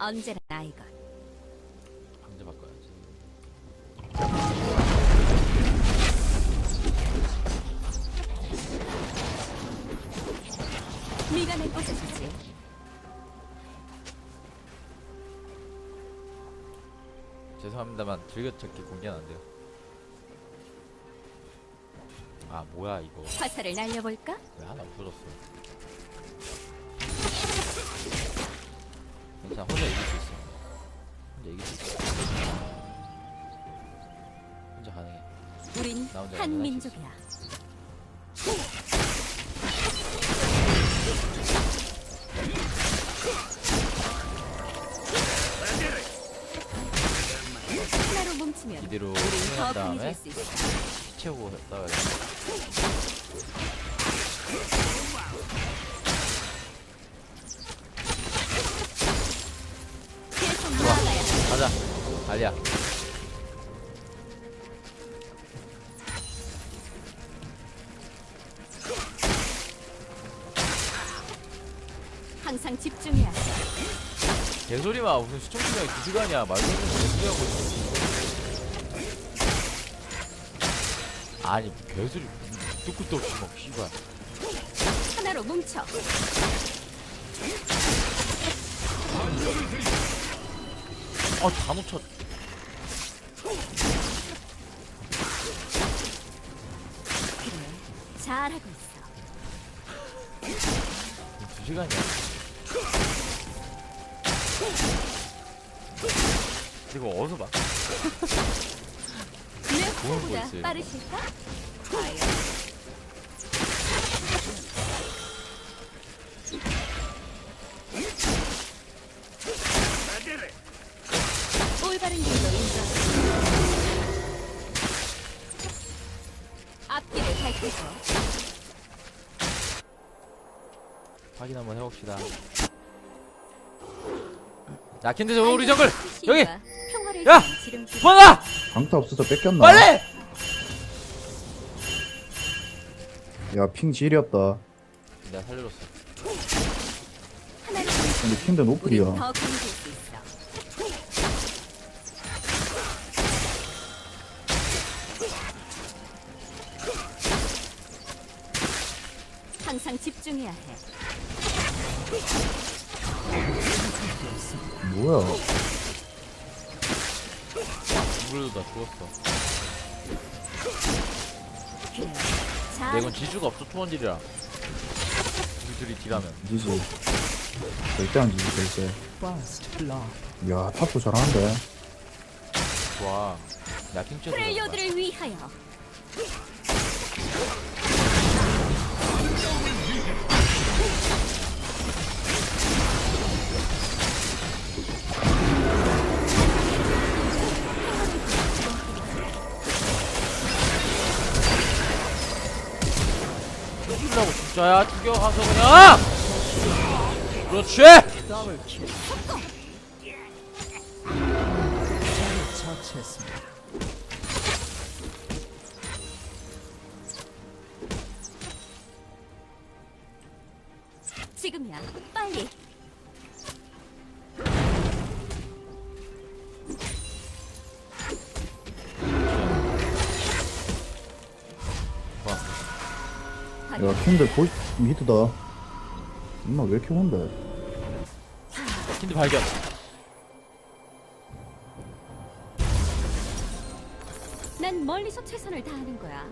언제나 나이건. 강제 바꿔야지. 내 꽂아주지. 죄송합니다만 즐겨찾기 공개는 안 돼요. 아 뭐야 이거 화살을 날려볼까? 왜 하나 없어졌어? 괜찮아 혼자 이길 수 있어. 혼자 이길 수 있어. 혼자 가능해. 우린 나 혼자 한 연락할 수 민족이야. 하나로 뭉치면 이대로 더 끝난 다음에 수 있어. 채우고 싸워야 돼. 달려. 항상 집중해야 돼. 개소리 마. 무슨 시청 시간이 2 시간이야. 말도 안 되는 개소리 하고 있어. 아니 개소리 뚝 끝도 없이 막 씨발. 하나로 뭉쳐. 아다 놓쳐. 잘하고 있어. 2 시간이야. 이거 어디서 봐? 내뭘 호보다 보지? 빠르실까? 과연 올바른 길로 인정. 앞길을 밝히죠. 확인 한번 해봅시다. 야 킨드 저 우리 정글 여기 야! 도망가 강타 없어서 뺏겼나? 빨리 야핑 지렸다. 내가 살려줬어. 근데 핑도 노플이야. 항상 집중해야 해. 뭐야? 물도 다 죽었어. 근데 잘. 이건 지주가 없어 투원딜이라. 우리 둘이 딜하면. 지지. 절대 안 지지 절대. 야 탑도 잘하는데. 좋아. 야 핑체 프렐리오드를 위하여. 죽이려고 진짜야 죽여 가서 그냥. 그렇지. 지금이야. 빨리. 야 핑들 보 미드다. 엄마 왜 이렇게 온대? 킨드 발견. 난 멀리서 최선을 다하는 거야.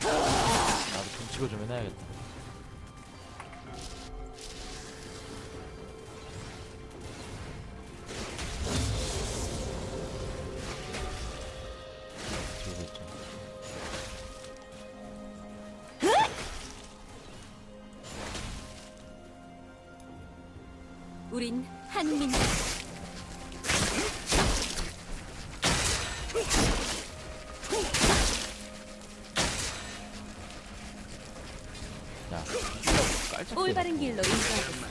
나도 좀 찍어 좀 해놔야겠다. 올바른 길로 인도하겠어.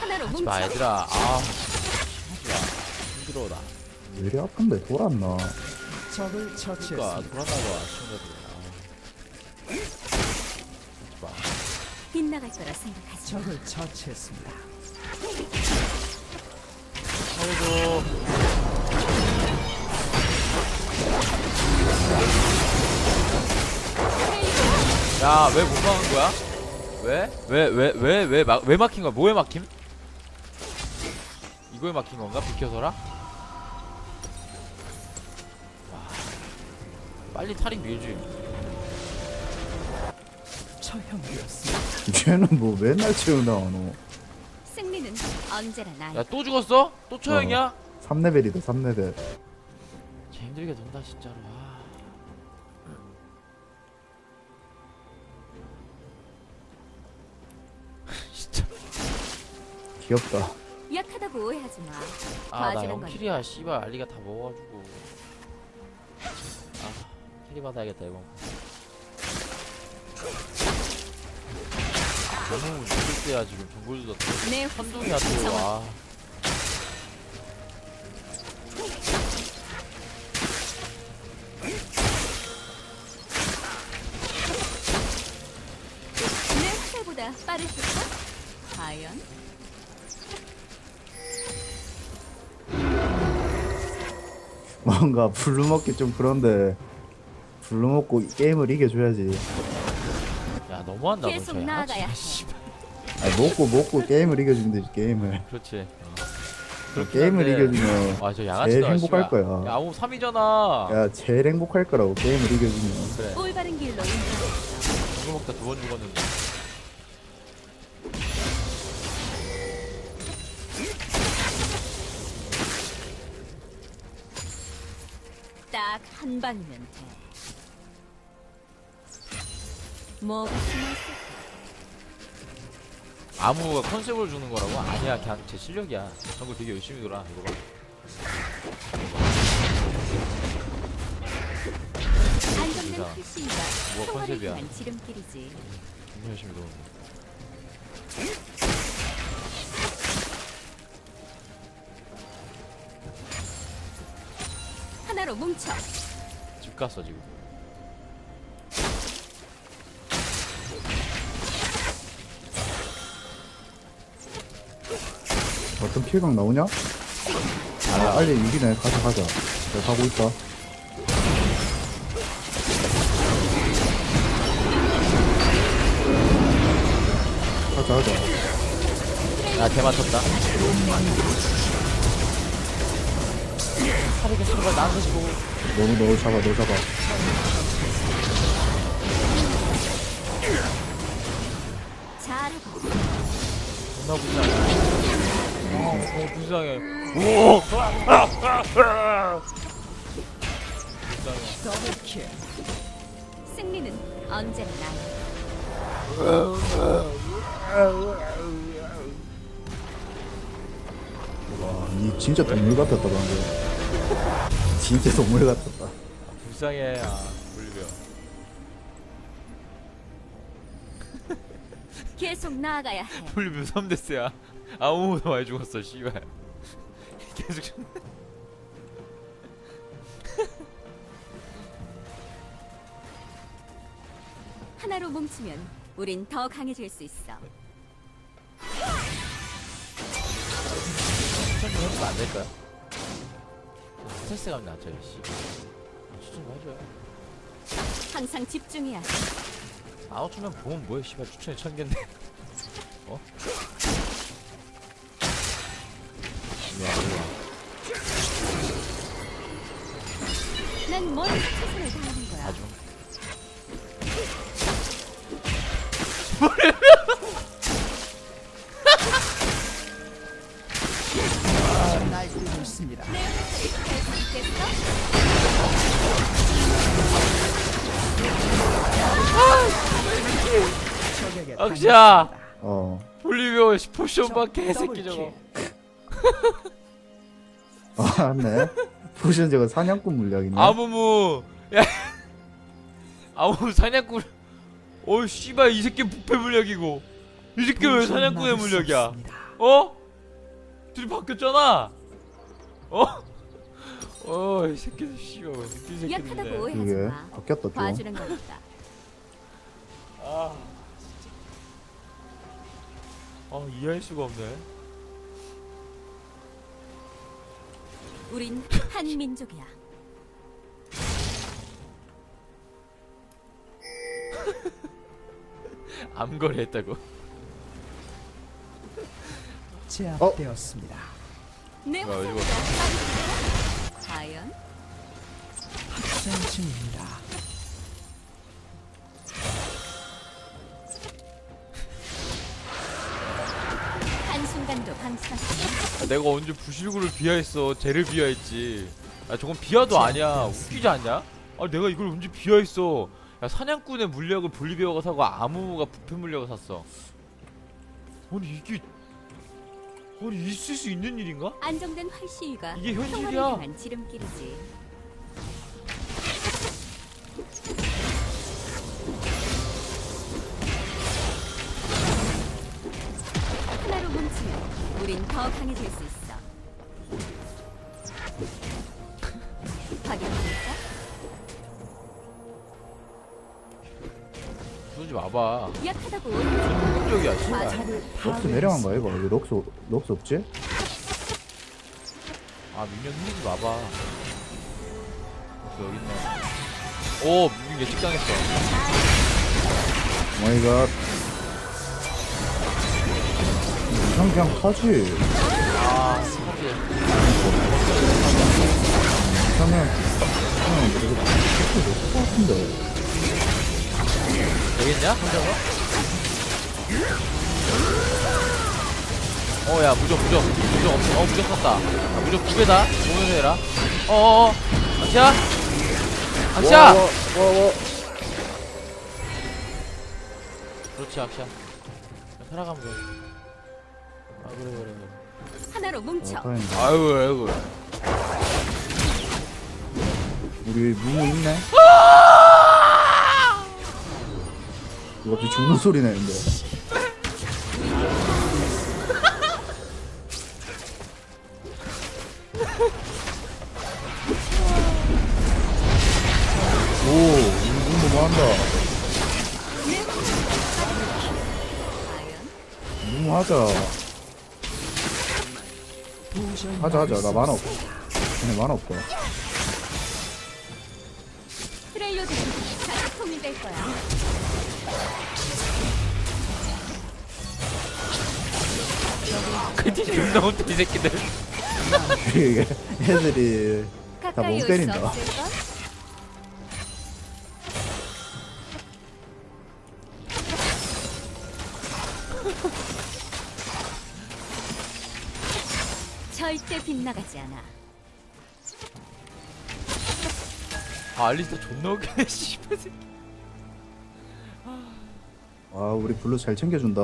하나로 하지 마. 얘들아 아 하지 마 힘들어 나왜 이리 아픈데 돌았나 적을 그니까 처치했습니다. 돌아나봐 시청자들 아. 하지 마 빗나갈 거라 생각하지. 마. 적을 처치했습니다. 살려줘 야왜 못 막은 거야? 왜? 왜 왜 왜 왜 막 왜 막힌 거야? 뭐에 막힘? 이거에 막힌 건가? 비켜서라? 와, 빨리 탈인 밀지 처형되었습니다. 쟤는 뭐 맨날 채우나 너 승리는 언제나 나의 야 또 죽었어? 또 처형이야? 3레벨이다 3레벨 쟤 힘들게 논다 진짜로 아. 진짜 귀엽다 약하다고 오해하지 마. 아나. 영킬이야 씨발 알리가 다 먹어가지고 아 캐리 받아야겠다 이번 너무 죽을 때야 지금 정글도 내 선동이야 정확- 또아. 내 화살보다. 빠르실까? 과연? 뭔가 블루 먹기 좀 그런데 블루 먹고 게임을 이겨줘야지. 야 너무한다 너 계속 쟤. 아, 나아가야 해. 아니 먹고 먹고 게임을 이겨주면 되지 게임을 그렇지 게임을 한데. 이겨주면 아저 양아치다 제일 행복할 씨발. 거야. 야 아무 3이잖아 야 제일 행복할 거라고 게임을 이겨주면 그래 올바른 길로. 정글 먹다 두 번 죽었는데 딱 한 방이면 돼. 뭐가 숨어있을까? 아무가 컨셉을 주는 거라고? 아니야 그냥 제 실력이야 정글 되게 열심히 돌아 이거 봐 안정된 진짜. 뭐가 평화를 컨셉이야. 지름길이지. 정말 열심히 도는데 하나로 뭉쳐. 집 갔어 지금 어떤 킬각 나오냐? 아 빨리 이기네. 가자 가자. 내가 가고 있다. 가자 가자. 야 대맞췄다. 사리게 신발 나한테 주고 너무 너 잡아 너 잡아. 잘하고 존나 불쌍해 어, 어 불쌍해 우와 불쌍해 더블킬. 승리는 언제나 나의 와니 진짜 동물 같았다 방금 진짜 동물 같았다 불쌍해 아 볼리비아 계속 나아가야 해. 볼리비아 3대스야 아무도 많이 죽었어 씨발 계속 죽- 하나로 뭉치면 우린 더 강해질 수 있어. 추천 좀 해주면 안 될까요? 스트레스 감이 낮죠 씨 아, 추천 좀 해줘요 항상 집중해야 해. 아웃추면 보면 뭐해 씨발 추천이 천 갠데 어? 난 멀리서 최선을 다하는 거야. 아주 있습니다. 적에게 악샤 당했습니다. 어 볼리비아 포션밖에 적 개새끼 더블킬. 아, 맞네. 포션 저거 사냥꾼 물약이네. 아무무 야 아무 사냥꾼 어이 씨발 이 새끼 부패 물약이고 이 새끼 왜 사냥꾼의 물약이야. 어? 둘이 바뀌었잖아. 어? 어, 이 새끼들 씨발 약하다고 새끼들이네. 오해하지 이게 마. 바뀌었다 좀 봐주는 거니까. 아, 아 이해할 수가 없네. 우린 한 민족이야. 암거리 했다고. 제압되었습니다. 내. 빠르게. 과연 학살 중입니다. 내가 언제 부실구를 비하했어? 쟤를 비하했지. 아 저건 비하도 아니야. 웃기지 않냐? 아 내가 이걸 언제 비하했어? 야 사냥꾼의 물약을 볼리비아가 사고 아무가 부패 물약을 샀어. 아니 이게 아니 있을 수 있는 일인가? 안정된 활시위가 이게 현실이야. 향한 지름길이지. 우린 더 강해질 수 있어. 확인할까? 쏘지 마봐. 약하다고 마. 씨발. 럭스 내려간 거야 이거 왜 럭스 럭스 없지? 아 민현 흔들지 마봐. 또 여기 있네. 오 민현 예측당했어. 마이갓 이상 그냥 타지. 아 사실. 그러면 그냥 이렇게 럭스 될것 같은데 되겠냐? 혼자서? 어 야 무적 무적. 무적 엄청 어 무적 샀다. 아, 무적 두 배다. 오면서 해라. 어어어. 악시야? 악시야? 와와 와 그렇지 악시야. 그냥 살아가면 돼 아 그래 그래 그래. 하나로 뭉쳐. 아이고 아이고. 우리 무무 있네? 이거 갑자기 죽는 소리 내는데. 오 무무 뭐 한다. 과연 무무 하자 하자 하자 나 만화 없어 근데 만화 거야. 그뒤 존나 못해 이 새끼들 이게 가까이 못올수 때린다. 없을걸? 절대 빗나가지 않아. 아 알리스타 존나 웃기네 씨발 새끼. 아 우리 블루 잘 챙겨준다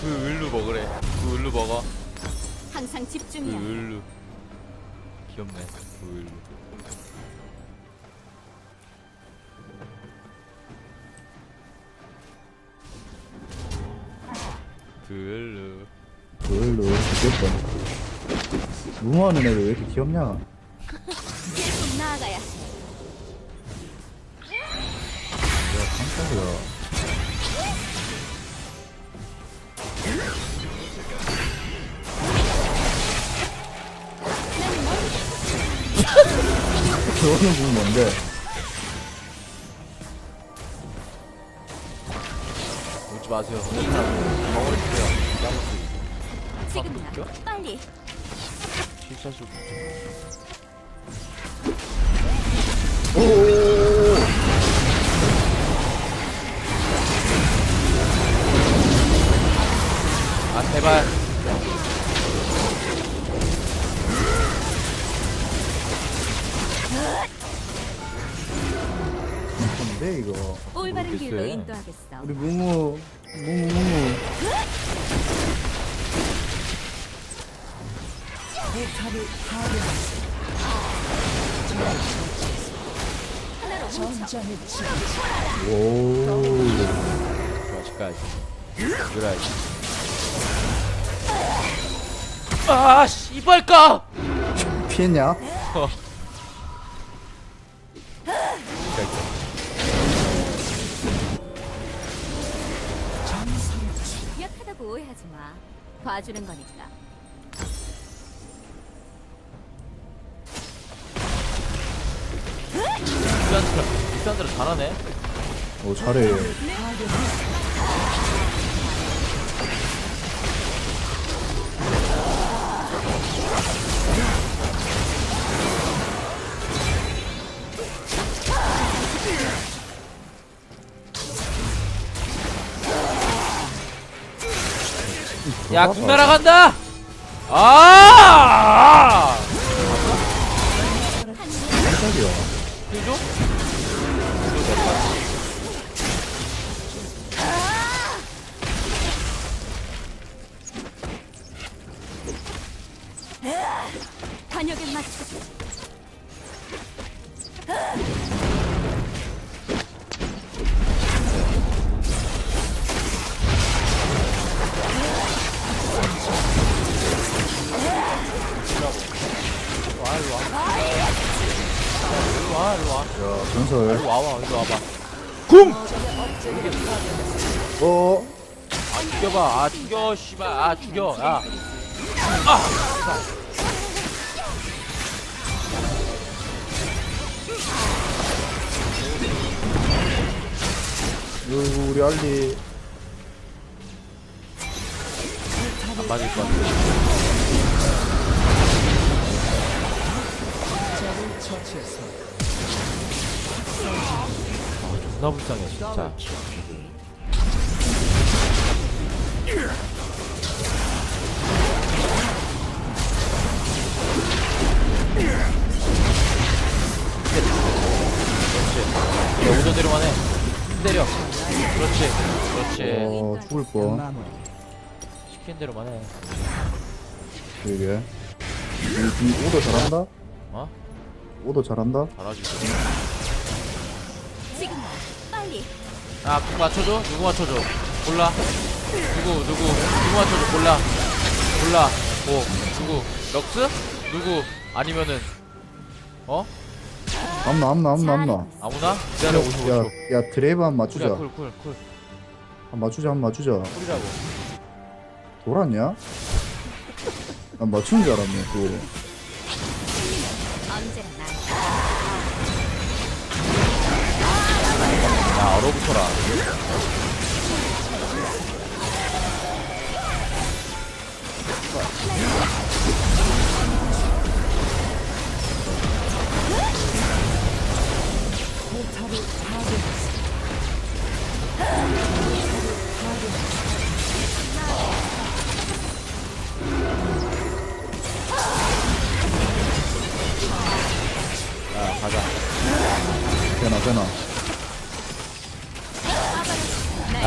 그 을루 먹으래 그 을루 먹어 항상 그 집중이야. 을루 귀엽네 그 을루 그 을루 별로 귀엽다 무모하는 애들 왜 이렇게 귀엽냐 계속 나아가야 해. 깜짝이야 저거는 무무 뭔데 웃지 마세요 덩어리 주세요 지금이야. 웃겨? 빨리. 실사수 아 제발 뭔데 이거 올바른 모르겠어요. 길로 인도하겠어. 우리 무무 무무 탑을 뭉쳐. 전장의 지오 집가야지 그래야지 아 씨발까 피했냐? 어. 약하다고 오해하지 마. 봐주는 거니까. 리산드라 리산드라 잘하네. 어 잘해. 야 국나라 간다! 아! 깜짝이야 관역에 맞춰. 와 일로 와 일로 와 일로 와. 야 전설. 일로 와봐 일로 와봐. 궁! 어? 아 죽여봐. 아 죽여 씨발. 아 죽여. 야. 어 이구 우리 알리 안 맞을 것 같아. 아 존나 불쌍해 진짜 그렇지 그렇지 어 죽을 뻔. 시킨 대로만 해 되게 이, 이 오더 잘한다? 어? 오더 잘한다? 잘하지 지금 빨리. 아, 그 맞춰줘? 누구 맞춰줘? 골라. 누구, 누구, 누구 맞춰줘? 골라. 골라. 뭐, 누구? 럭스? 누구? 아니면은, 어? 암나 암나 암나 암나 아무나? 기다려, 55초. 야, 야 드레이브 한번 맞추자 쿨이야, 쿨, 쿨, 쿨. 한 맞추자 한 맞추자 쿨이라고. 돌았냐? 난 맞춘 줄 알았네 또 언제나 날. 야, 얼어붙어라.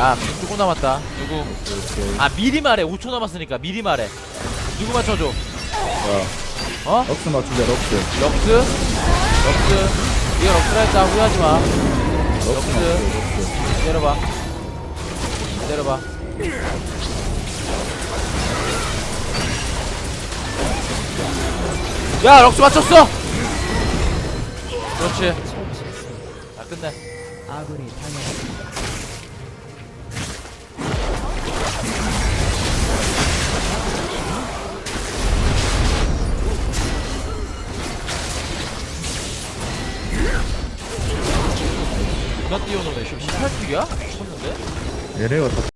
야, 누구 남았다? 누구? 오케이 아, 미리 말해. 5초 남았으니까 미리 말해. 누구 맞춰줘? 야 어? 럭스 맞추자 럭스 럭스? 럭스? 이거 럭스라 했다. 후회하지 마. 럭스 럭스. 맞추자 럭스 때려봐. 때려봐. 야, 럭스 맞췄어! 그렇지. 자, 끝내. 아군이 당했습니다. 누가 띄워놓네. 지금 18픽이야? 미쳤는데? 얘네가 다